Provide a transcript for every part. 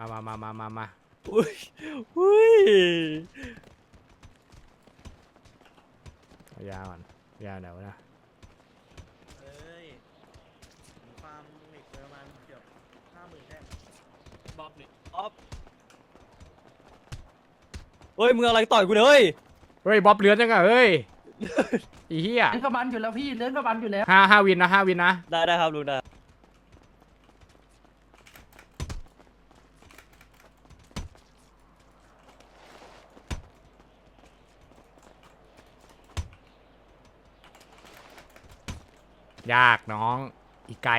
มามามามามามาอุ้ยอุ้ยเอายาก่อนยาไหนวะนะเอ้ยผมฟาร์มเหล็กไปประมาณเกือบห้าหมื่นแท่งบ๊อบนี่บ๊อบเฮ้ยมึงเอาอะไรต่อยกูเนี่ยเฮ้ยเฮ้ยบ๊อบเลือนจังอะเฮ้ยอีเหี้ยเลื่อนกระบันอยู่แล้วพี่เลื่อนกระบันอยู่แล้วห้าห้าวินนะห้าวินนะได้ได้ครับลุงได้ ยากน้อง อีกไกล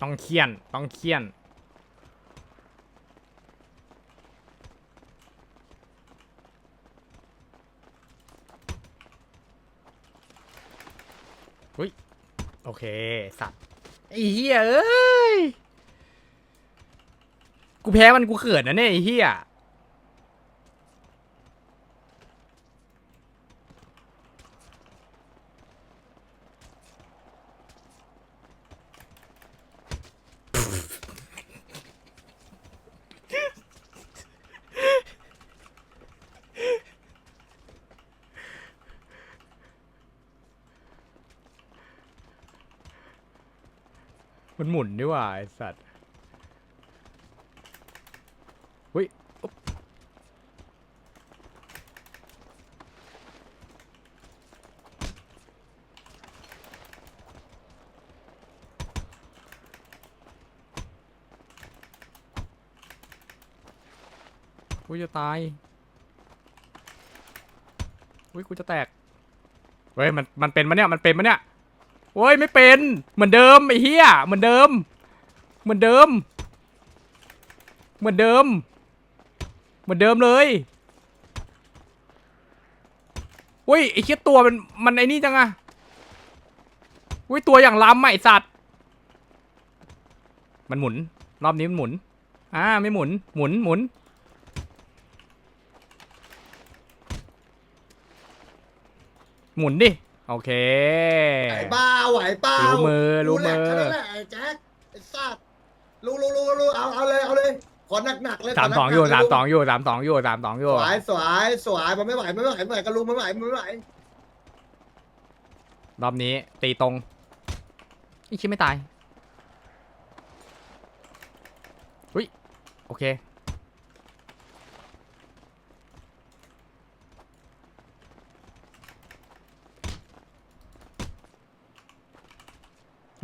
ต้องเคี่ยน ต้องเคี่ยน อุ้ย โอเค สัตว์ไอ้เหี้ยเอ้ย กูแพ้มันกูเขินนะเนี่ยไอ้เหี้ย มันหมุนนี่หว่าไอสัตว์เฮ้ยกูจะตายอุ้ยกูจะแตก เฮ้ย มัน มันเป็นมะเนี่ย มันเป็นมะเนี่ย โอ้ยไม่เป็น เหมือนเดิมไอ้เหี้ยเหมือนเดิม เหมือนเดิม เหมือนเดิม เหมือนเดิมเลยอุ้ยไอ้เชี่ยตัวมันมันไอ้นี่จังอะอุ้ยตัวอย่างล้ำอะไอสัตว์ มันหมุน รอบนี้มันหมุน อ่าไม่หมุน หมุนหมุนหมุนดิ โอเค ไหวเปล่าไหวเปล่ารู้มือรู้มือ แหละแค่นั้นแหละไอ้แจ็คไอ้สัตว์รู้รู้รู้รู้เอาเอาเลยเอาเลยขอหนักหนักๆเลยสามขสองหนักๆอยู่เลยสามลุสองอยู่สามสองอยู่สามสองอยู่สวยสวยสวยมันไม่ไหวมันไม่ไหวไม่ไหวก็รู้มันไม่ไหวมันไม่ไหวรอบนี้ ตีตรงอีชิไม่ตายอุ้ย โอเค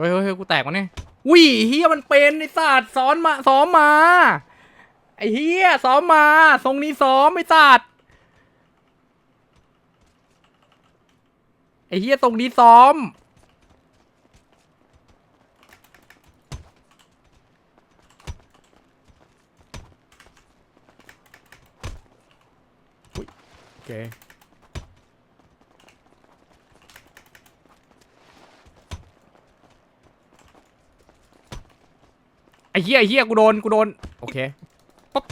ฮ้ยเฮ้ยเฮ้ยกูแตกวะเนี่ยอุ้ยเฮียมันเป็นไอ้สัตว์ซ้อนมาซ้อมมา ไอ้เฮียซ้อมมาทรงนี้ซ้อมไอ้สัตว์ไอ้เฮียทรงนี้ซ้อมอุ๊ยโอเค เหี้ยไอ้เหี้ยกูโดนกูโดนโอเคปั๊บ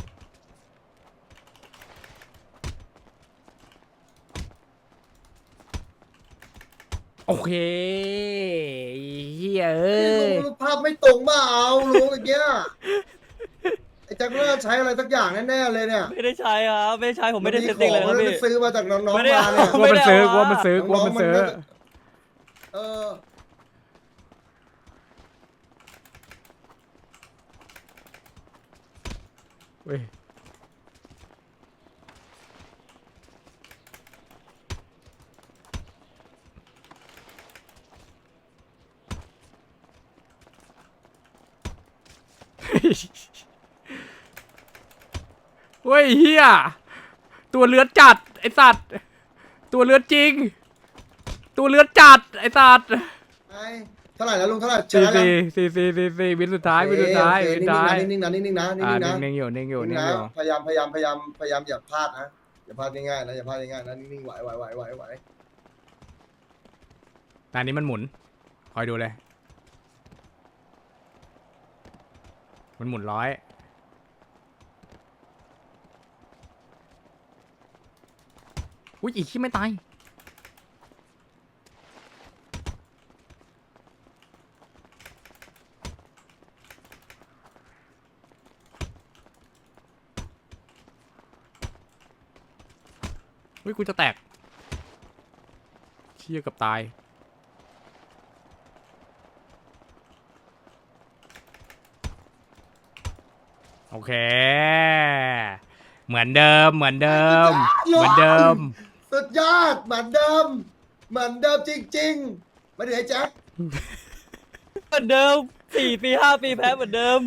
โอเคไอ้เหี้ยเอ้ยรู้ภาพไม่ตรงมาเอารู้อย่างเงี้ยไอ้แจ็คเน่าใช้อะไรสักอย่างแน่ๆเลยเนี่ยไม่ได้ใช้ครับไม่ได้ใช้ผมไม่ได้เซตติ้งเลยครับมันพี่มีของมันซื้อมาจากน้องไม่ๆได้มาเนี่ยกลัวมันซื้อกลัวไม่ได้เอามันซื้อกลัวมันซื้อน้องๆมันเออ เว้ยเว้ยเฮียตัวเลือดจัด ไอสัตว์ ตัวเลือดจริง ตัวเลือดจัด ไอสัตว์ เท่าไหร่แล้วลุงเท่าไหร่ชสี่นะแล้วสี่สี่สี่สี่สี่วินสุดท้ายวินสุดท้ายโอวินเคสุดท้ายนิ่งๆนะนิ่งๆนะนิ่งๆนะอ่านิ่งๆนะนิ่งๆอยู่นิ่งอยู่นิ่นิ่งงๆอนะยู่พยายามพยายามพยายามพยายามอย่าพลาดนะอย่าพลาดง่ายๆนะอย่าพลาดง่ายๆนะนิ่งๆไหวไหวไหวไหวไหวตอนนี้มันหมุน คอยดูเลย มันหมุนร้อยอุ้ยอีกที่ไม่ตาย อุ้ยกูจะแตก เชี่ยกับตาย โอเค เหมือนเดิม เหมือนเดิม เหมือนเดิม สุดยอดเหมือนเดิม เหมือนเดิมจริงๆไม่ได้ไอ้แจ็คเหมือนเดิมสี่ปีห้าปีแพ้เหมือนเดิม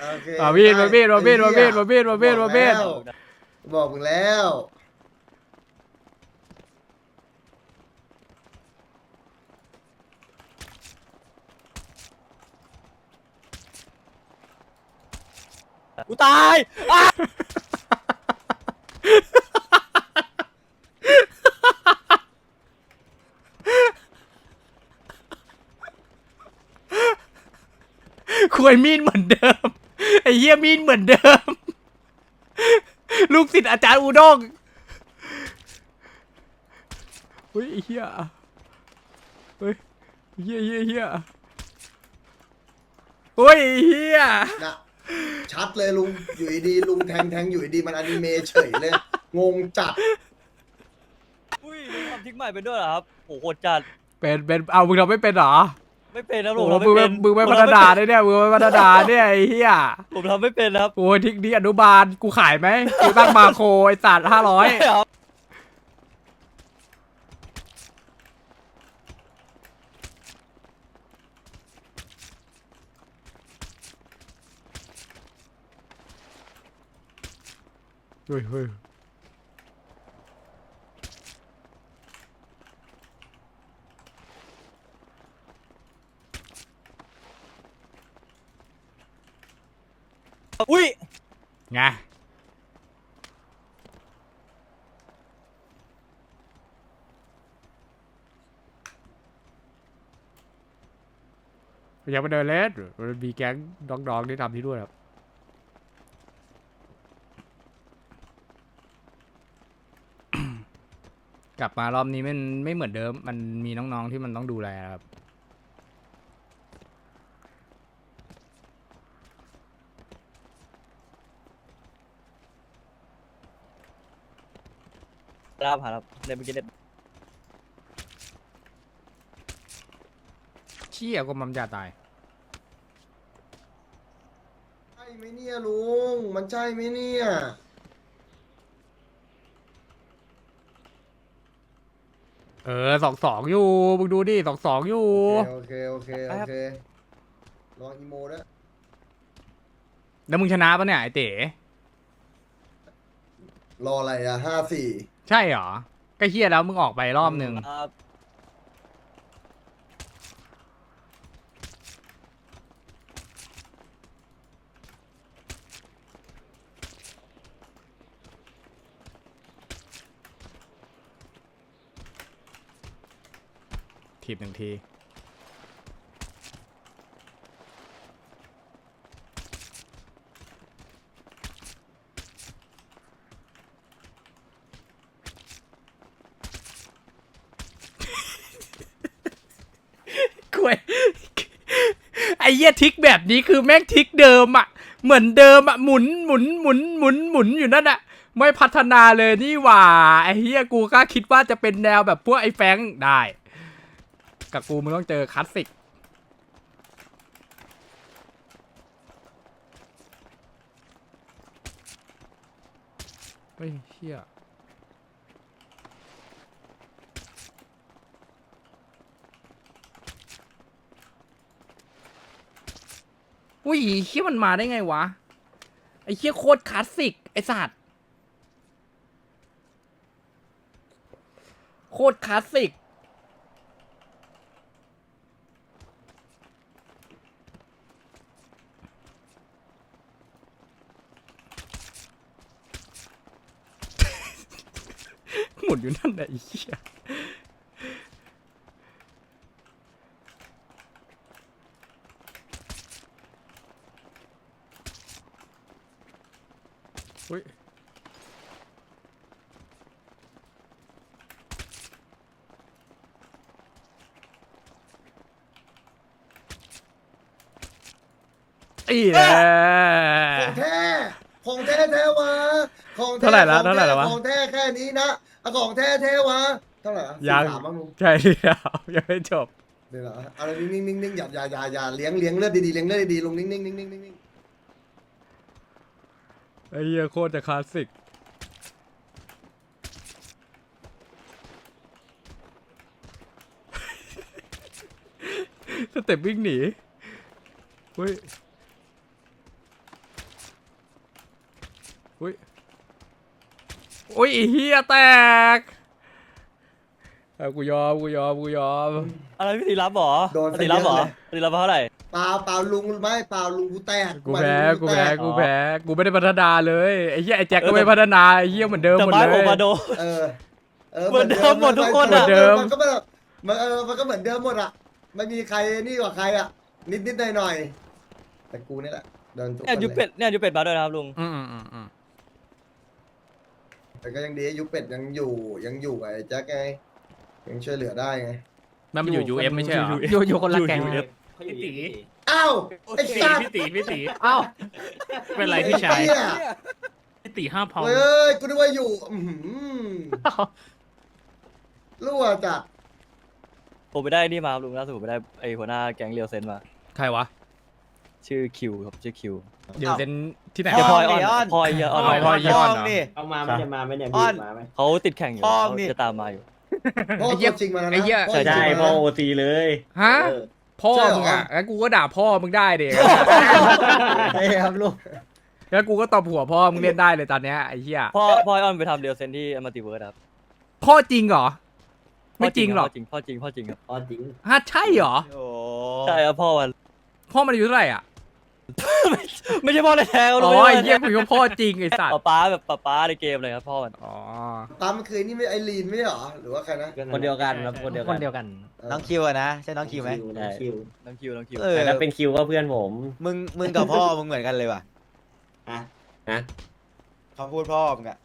โอเคมาบีดมาบีดมาบีดมาบีดไอ้มาบีดมาบีดมาบีดบอกแล้วบอกมึงแล้ว กูตายอะควยมีดเหมือนเดิม ไอ้เหี้ยมีดเหมือนเดิม ลูกศิษย์อาจารย์อูด้งเฮ้ยไอ้เหี้ยเฮ้ยเหี้ยเหี้ยเหี้ยเฮ้ยไอ้เหี้ย นะ ชัดเลยลุง อยู่ดีๆลุงแทงแทงอยู่ดีๆมันอนิเมะเฉยเลย งงจัด อุ้ยลุงทำทิกใหม่เป็นด้วยเหรอครับโอ้โหโหดจัดเป็นเป็นเอามึงทำไม่เป็นเหรอไม่เป็นนะโอ้ผมโหทำมึไม่งเป็ไม่นมึงไม่ผพัทำฒนาได้เนี่ยมึงไม่พัฒนาเนี่ยไอ้เหี้ยผมทำไม่เป็นนะครับโอ้ยทิกนี้อนุบาลกูขายไหมกูตั้งมาโครไอ้สัตว์ห้าร้อย ไม่ครับ เฮ้ยเฮ้ยอุ้ยไงอยากไปเดินเล่นมันมีแก๊งน้องๆที่ทำที่ด้วยครับ กลับมารอบนี้มันไม่เหมือนเดิม มันมีน้องๆที่มันต้องดูแลครับครับหาครับเล่นเมื่อกี้เล่นเชี่ยก็มัมยาตาย ใช่ไหมเนี่ยลุง มันใช่ไหมเนี่ย เออสองสองอยู่มึงดูดิสองสองอยู่โอเคโอเคโอเคลองอีโมด้วยแล้วมึงชนะปะเนี่ยไอเต๋รออะไรอะห้าสี่ใช่เหรอก็เฮียแล้วมึงออกไปรอบหนึ่งครับ ทีบหนึ่งที กวยไอ้เหี้ยทิกแบบนี้คือแม่งทิกเดิมอะเหมือนเดิมอะหมุนหมุนหมุนหมุนหมุนอยู่นั่นอะไม่พัฒนาเลยนี่หว่า ไอ้เหี้ยกูก็คิดว่าจะเป็นแนวแบบพวกไอ้แฟงได้ กับกูมึงต้องเจอคลาสสิกเฮ้ยเชี่ยอุ้ยเชี่ยมันมาได้ไงวะ ไอ้เชี่ยโคตรคลาสสิก ไอ้สัตว์โคตรคลาสสิก อยู่นั่นแหละไอ้เหี้ยอุ้ยอีแหละ ของแท้ ของแท้แท้วะของแท้เท่าไหร่ละของเท่าไหร่ละวะ ของแท้แค่นี้นะ เอาของแท้แท้วะเท่าไหร่อะยังสี่สามบ้างลุงใช่แล้วยังไม่จบ เดี๋ยวเหรออะไรนิ่งๆนิ่งๆอย่าอย่าอย่าอย่าเลี้ยงเลี้ยงเลือดดีๆเลี้ยงเลือดดีๆลงนิ่งๆนิ่งๆนิ่งๆนิ่งไอ้เหี้ยโคตรจะคลาสสิก สเต็ปวิ่งหนีอุ้ยอุ้ย อุ้ยไอ้เฮียแตกเอากูยอมกูยอมกูยอมอะไรพี่ตีรับเหรอโดนตีรับเหรอตีรับมาเท่าไหร่เปล่าเปล่าลุงไม่เปล่าลุงกูแตกกูแพ้หมายถึงกูแพ้ตกูแพ้กูไม่ได้พัฒนาเลยไอ้เหี้ยไอ้แจ็คก็ไม่พัฒนาไอ้เหี้ยเหมือนเดิมจะหมดไม้เลผมมาโดยเออเออเหมือนเดิมหมดทุกคนเหมือะอนเดิมมันก็แบบมันเออมันก็เหมือนเดิมหมดอะไม่มีใครนี่กว่าใครอะนิดนิดหน่อยหน่อยๆแต่กูนี่แหละเดินทุกคเนี่ยนยูเลเป็ยดเนี่ยยูเป็ดมาด้วยนะครับลุงอืมอืมอืมอืม แต่ก็ยังดียุคเป็ดยังอยู่ยังอยู่ไอ้แจ็คไงยังช่วยเหลือได้ไงนั่นมันอยู่ UF ไม่ใช่เหรอ อยู่อยู่คนละแก๊งพี่ตีอ้าวไอ้สัตว์พี่ตีพี่ตีเอ้าเป็นไรพี่ชายไอ้เหี้ยพี่ตีห้าพองเฮ้ยกูนึกว่าอยู่อื้อหือรั่วจัดผมไปได้นี่มาครับลุงล่าสุดผมไปได้ไอหัวหน้าแก๊งเรียวเซนมา ใครวะ ชื่อคิวครับชื่อคิวเดี๋ยวเซนที่ไหนเดี๋ยวพลอยพ่อออนดิพลอยเยอะออนพลอยพลอยพ่อเหรอนี่เอามาไม่จะมาไหมเนี่ยอ้พี่อนมาไหมเขาติดแข่งอยู่พ่อเขานี่จะตามมาอยู่พ่อไอ้เหี้ตัยวจริงมาแล้วนะไอ้เหี้ยพ่อจริงใช่มาพ่อแล้วโอทีเลยฮะเออพ่อใช่เหรอมึงอะแล้วกูก็ด่าพ่อมึงได้เด็กใช่ครับลูกแล้วกูก็ตบหัวพ่อมึงเล่นได้เลยตอนเนี้ยไอ้เหี้ยพ่อพ่อไอออนไปทำเรียวเซนที่มัลติเวิร์สครับพ่อจริงเหรอไม่จริงหรอกพ่อจริงพ่อจริงพ่อจริงครับอ๋อจริงฮะใช่เหรอโอ้ใช่ครับพ่อมันพ่อมันอายุเท่าไหร่อะ ไม่ใช่พ่อแท้ๆอ๋ลุงอไม่ไอ้ใช่เหี้ยกูก็พ่อจริงไอ้สัตว์ ป๊าป๊าแบบป๊าป๊าในเกมเลยครับพ่อมันอ๋อ ตามมันคือนี่ไม่ไอรีนไม่ใช่เหรอหรือว่าใครนะคนเดียวกันครับคนเดียวคกันนเดียวกัน น้องคิวอะนะใช่น้องคิวไหมน้องคิวน้องคิวน้องคิวเออแต่ถ้าเป็นคิวก็เพื่อนผม มึงมึงกับพ่อมึงเหมือนกันเลยว่ะอะฮะเขาพูดพ่อมึงอะ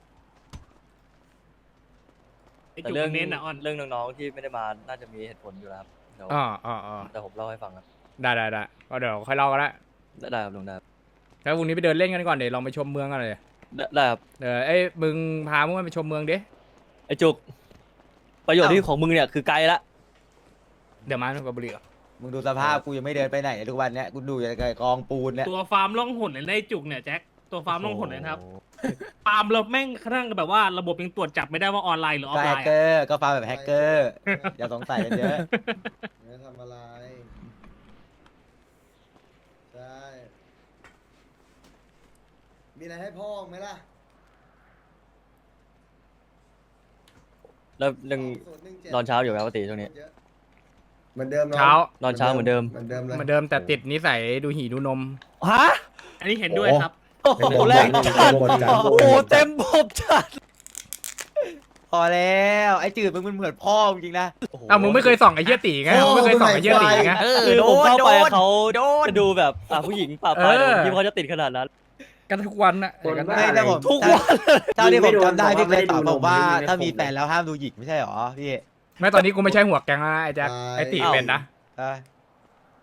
แต่เรื่องนี้นะออนเรื่องน้องๆที่ไม่ได้มาน่าจะมีเหตุผลอยู่แล้วครับเดี๋ยวอ๋ออ๋ออ๋อแต่ผมเล่าให้ฟังครับได้ได้ได้ก็เดี๋ยวค่อยเล่ากันละ ได้ได้ครับลุงได้ครับแล้วพรุ่งนี้ไปเดินเล่นกันก่อนเดี๋ยวลองไปชมเมืองกันเลยได้ได้ครับเดี๋ยวเอ้ยมึงพามึงไปชมเมืองดิไอจุก ประโยชน์ที่ของมึงเนี่ยคือไกลละเดี๋ยวมากับบุรีก่อนมึงดูสภาพกูยังไม่เดินไปไหนทุกวันเนี้ยกูดูอย่างกับกองปูนเนี่ยตัวฟาร์มล่องหนเลยในจุกเนี่ยแจ็คตัวฟาร์มล่องหนเลยนะครับโอ้โหฟาร์มเราแม่งกระทั่งแบบว่าระบบยังตรวจจับไม่ได้ว่าออนไลน์หรือออก็ฟแฮไลกน์เกอะอร์ก็ฟาร์มแบบแฮกเกอร์อย่าสงสัยกันเยอะ ไม่ทำอะไรใช่ มีอะไรให้พ่อไหมล่ะแล้วเรื่อง2017นอนเช้าอยู่ไหมปกติช่วงนี้ เหมือนเดิมเนาะเช้า นอนเช้าเหมือนเดิม เหมือนเดิมเลยเหมือนเดิมแต่ติดนิสัยดูหีดูนม ฮะ อันนี้เห็นด้วยครับ โอ้โหแรงจัดโอ้โหเต็มบบจัด พอแล้วไอ้จืดมึงมันเหมือนพ่อจริงๆนะอ้าวมึงไม่เคยส่องไอ้เหี้ยตีไงมึงไม่เคยส่องไอ้เหี้ยตีไงคือผมเข้าไปเขาโดนจะดูแบบอะผู้หญิงป่าปลายเออที่เขาจะติดขนาดนั้น กันทุกวันน่ะคนกันบ้า ไม่นะผม ทุกวันเท่าที่ผมจำได้ไม่พี่โดนเคยตอบบอกผมว่าไม่ได้ถ้ามีผมแฟนแล้วห้ามดูหยิกไม่ใช่หรอพี่ไม่ตอนนี้กูไม่ใช่หัวแกงแล้วนะไอ้แจ็คไอ้ตีเป็นนะเออ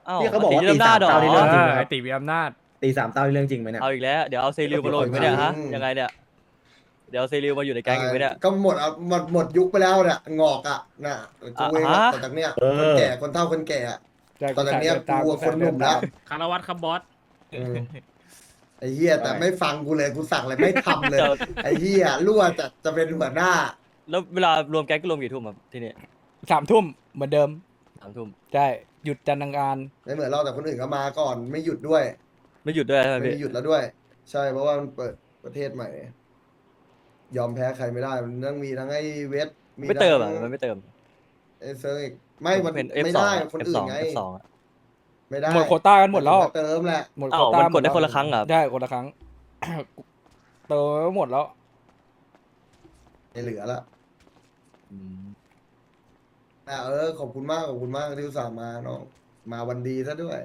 อ้าวที่เขาบอกว่าติดเรื่องหน้าดอตีสามเท่าในเรื่องจริงเออไอ้ตีมีอำนาจ ตีสามเต้าเรื่องจริงไหมเนี่ย เอาอีกแล้ว เดี๋ยวเอาเซริลมาลงอีกไหมเนี่ยฮะยังไงเนี่ย เดี๋ยวเอาเซริลมาอยู่ในแก๊งอีกไหมเนี่ย ก็หมดอะหมดหมดยุคไปแล้วเนี่ยงอกอะน่ะกูเองอะอะฮะ ตอนจากเนี้ยเออคนแก่คนเฒ่าคนแก่อะตอนจากเนี้ยกูอะคนหนุ่มแล้วคารวัตครับบอส อืม ไอ้เหี้ยแต่ไม่ฟังกูเลยกูสั่งอะไรไม่ทำเลยเดี๋ยวไอ้เหี้ยรั่วจะจะเป็นหัวหน้า แล้วเวลารวมแก๊งก็รวมกี่ทุ่มครับที่นี่สามทุ่มเหมือนเดิมสามทุ่มใช่หยุดจันทร์อังคาร ไม่เหมือนเราแต่คนอื่นก็มาก่อนไม่หยุดด้วย ไม่หยุดด้วยใช่ไหมไม่พี่หยุดแล้วด้วย ใช่เพราะว่ามันเปิดประเทศใหม่ ยอมแพ้ใครไม่ได้ มันต้องมีทั้งไอ้เวทไม่เติมอะทั้งมันไม่เติมไอ้เซิร์กอีกไม่มันเป็นไม่ F2 ได้อะคนอื่น F2 ไง F2 อะ ไม่ได้หมดโควต้ากันหมดแล้ว เติมแหละหมดอ้าโคววต้ามันกดได้หมคนละครั้งเหรอใช่คนละครั้ง เติมหมดแล้ว ไม่เหลือละแต่เออขอบคุณมากขอบคุณมากที่อุตส่าห์มาน้องมาวันดีซะด้วย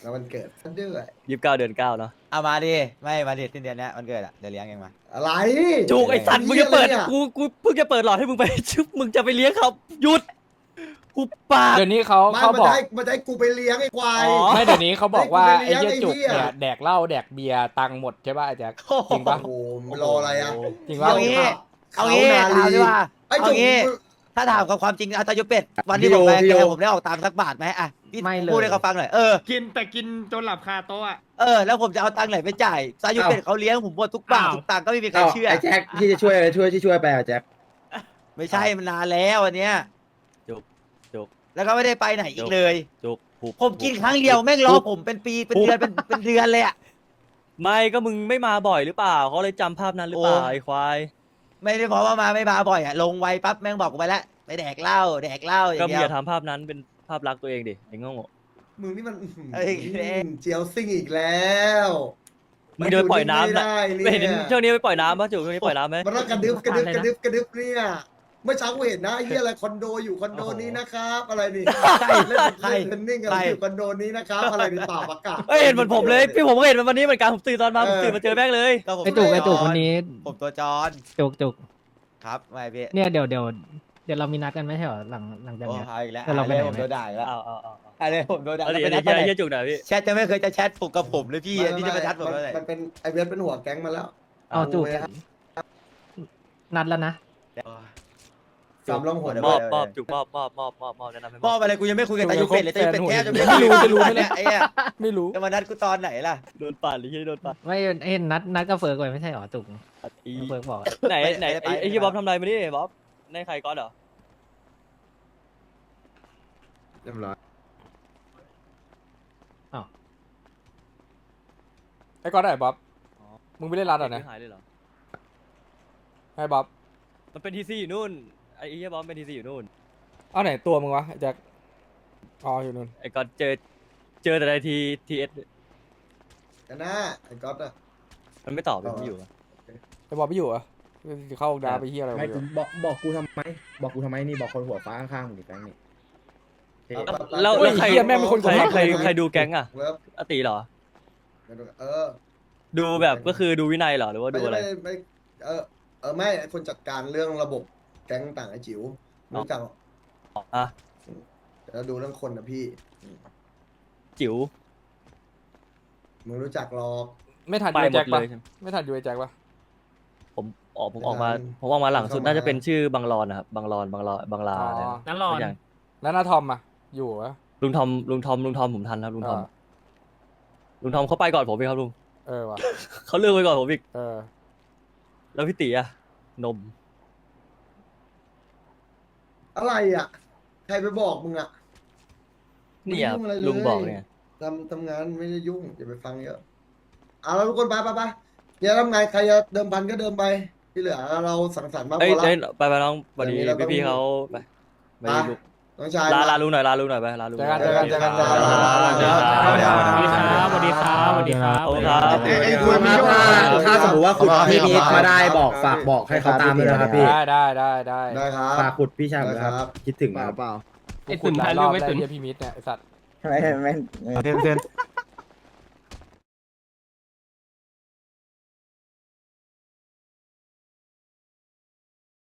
แล้ววันเกิดซะด้วย ยี่สิบเก้าเดือนเก้าเนาะเอามาดิ ไม่มาดิสิ้นเดือนเนี้ยมันเกิดอะเดี๋ยวเลี้ยงเองมา อะไรจุกไอ้สัตว์มึงจะเปิดหี้ยอะไรนี่ยกู กูเพิ่งจะเปิดหลอดให้มึงไปชึบมึงจะไปเลี้ยงเขาหยุด กูปาก เดี๋ยวนี้เขาไม่เขามันบอกจะให้มันจะให้กูไปเลี้ยงไอ้ควาย อ๋อ ไม่เดี๋ยวนี้เขาบอกว่าให้ไอ้กูไปเลี้เหี้ยยงจุกไอ้เหี้ย เนี่ยแดกเหล้าแดกเบียร์ตังค์หมดใช่ป่ะไอ้แจ็คจริงปะโอ้โหรออะไรอะจริงเอาปะงี้เขาเอางี้นาถามลีดีกว่าไอ้เอาจุกงี้มึงถ้าถามกับความจริงอาตายุเป็ดวันที่ผมไปแกผมได้ออกตังค์สักบาทไหมอะพี่ไม่เลย พูดให้เขาฟังหน่อยเออกินแต่กินจนหลับคาโต๊ะอะ เออแล้วผมจะเอาตังค์ไหนไปจ่ายซายุเป็ดเขาเลี้ยงผมหมดทุกบาททุกตังค์ก็ไม่มีใครเชื่อ ไอ้แจ็คที่จะช่วยช่วยที่ช่วยไปอะแจ็คไม่ใช่มันนานแล้วอันเนี้ยจุกจุก แล้วก็ไม่ได้ไปไหนอีกเลย จุกหุบผมกินครั้งเดียวแม่งรอผมเป็นปีเป็นเดือนเป็นเป็นเดือนเลยอะไม่ก็มึงไม่มาบ่อยหรือเปล่าเขาเลยจำภาพนั้นหรือเปล่าโอ้ไอ้ควาย ไม่ได้เพราะว่ามาไม่มาบ่อยอะลงไวปั๊บแม่งบอกกูไปแล้วไปแดกเหล้าแดกเหล้าอก็ย่างมึงเงี้อยย่าทำภาพนั้นเป็นภาพลักษณ์ตัวเองดิไอ้โง่มึงนี่มันอื้อหือเอ้ยเจียวซิ่งอีกแล้วมึงจะไปปล่อยน้ำไม่นะได้ไม่เห็นเนี่ยช่วงนี้ไปปล่อยน้ำป่ะจุกช่วงนี้ปล่อยน้ำไหมมันต้องกระดึบกระดึบกระดึบกระดึบเนี่ย เมื่อเช้ากูเห็นนะไอ้เฮียอะไรคอนโดอยู่คอนโดนี้นะครับ อะไรนี่ใครเล่นใคร เล่นเทนนิ่งกันใครอยู่คอนโดนี้นะครับ อะไรนี่เปล่าประกาศ เอ้ยเห็นเหมือนผมเลย พี่ผมก็เห็นมันวันนี้เหมือนกันผมตื่นตอนมาเอผอมตื่นมาเจอแม่งเลย ก็ผมไอจุกไอจุกตัวจรวันนี้ผมตัวจรจุกจุกครับไม่พี่เนี่ยเดี๋ยวเดี๋ยวเดี๋ยวเรามีนัดกันไหมใช่เหรอหลังหลังจากโอ้เนี้ย เอาอีกแล้วแล้วเราไปอะไรไหนผมโดนด่าอีกแล้วเอาเอาเอาเอาอะไรผมโดนด่าเอาดิไปเอานัดิดเฮียไปไหนเฮียจุกหน่อยพี่แชทจะไม่เคยจะแชทปลุกกับผมเลยพี่ที่จะมาแชทผมมันเลยมันเป็นไอเวสเป็นหัวแก๊งมาแล้ว เอาจุกนัดแล้วนะ สามลองหัวมอบมอบจุกมอบมอบมอบมอบมอบแนะนำให้มอบอะไรกูยังไม่คุยกับตายุเป็ดเลยตายุเป็ดแทบจะไม่ไม่รู้จะรู้ไหมเนี่เนี่ยยไอ้เนี่ยไม่รู้จะมานัดกูตอนไหนล่ะโดนปั่นหรือเฮียโดนปั่นไม่เอ็นนัดนัดกับเฟิร์กไว้ไม่ใช่เหรอจุกอีเฟิร์กบอกอะไหนไหนไอ้ไอ้เฮียบ๊อบทำอะไรมาดิบ๊อบในใครก้อนเหรอเรียบร้อยไอ้ก้อนไหนบ๊อบมึงไม่ได้รัดเหรอนะหายเลยเหรอไอ้บ๊อบมันเป็นทีซีอยู่นู่น ไอ้เฮียบ๊อบเป็นทีซีอยู่นู่นเอาไหนตัวมึงวะไอ้แจ็คอ๋ออยู่นู่นไอ้ก้อนเจอเจอแต่ในทีทีเอสกันนะไอ้ก๊อตอะ มันไม่ตอบมันไม่อยู่อะไอ้บ๊อบไม่อยู่เหรอะเข้าดาไปเฮียอะไรไม่ไม่กูรู้บอกบอกกูทำไม บอกกูทำไมนี่บอกคนหัวฟ้าข้างๆมึงดิแฟงนี่เท่แล้วเฮ้แล้ยวใครเฮียแม่งเป็นคนใครขับใครใครดูแก๊งอะเวิร์บอติเหรอ เออ ดูแบบก็คือดูวินัยเหรอหรือว่าไม่ดูอะไรไม่ไม่เออเออไม่ไอ้คนจัดการเรื่องระบบแก๊งต่างไอ้จิ๋วรู้จักหรอกอะแล้วดูเรื่องคนนะพี่ จิ๋วมึงรู้จักหรอกไม่ทันไปยูไอ้หมแจ็ดคเลปะยใช่ไหมไม่ทันยูไอ้แจ็คปะผมออกผมออกมาไม่ทันผมออกมาหลังสุดเข้ามาน่าจะเป็นชื่อบังรอนนะครับบังรอนบังรอนบังลาอ๋ออะไรนะนั่นรอนสักอย่างแล้วหน้าทอมอะอยู่วะลุงทอมลุงทอมลุงทอมผมทันครับลุงทอมอ่าลุงทอมเขาไปก่อนผมอีกครับลุงเออว่ะเขาเลือกไปก่อนผมอีกเออ แล้วพี่ตีอะนม อะไรอะ ใครไปบอกมึงอะเนี่ยไม่ยุ่งอะไรเลยลุงบอกเนี่ยทำทำงานไม่ได้ยุ่งอย่าไปฟังเยอะเอาแล้วทุกคนไปไปไปเดี๋ยวทำไงใครจะเดิมพันก็เดิมไป ที่เหลือเราสังสรรค์มากเอ้พยอละ เอ้ยไปไปน้องพอดีเดี๋ยวนี้เราต้อง พี่ๆเขาไปไปไปลุง น้องชายลามาลาลุงหน่อยลาลุงหน่อยไปลาลุงเจอกันเจอกันเจอกันเจอกันเจอกันสวัสดีครับสวัสดีครับสวัสดีครับขอบคุณครับเอ้ยเอ้ยคุณถ้าถ้าสมมติว่าขุดพี่นิดมาได้บอกฝากบอกให้เขาตามเลยนะครับพี่ได้ได้ได้ได้ได้ครับฝากขุดพี่ชายผมนะคได้ครัรับบคิดถึงนะครับไอ้ขุนหลายรอบแล้วไอ้เหี้ยพี่มิดเนี่ยไอ้สัตว์ไม่ไม่เพื่อนเพื่อน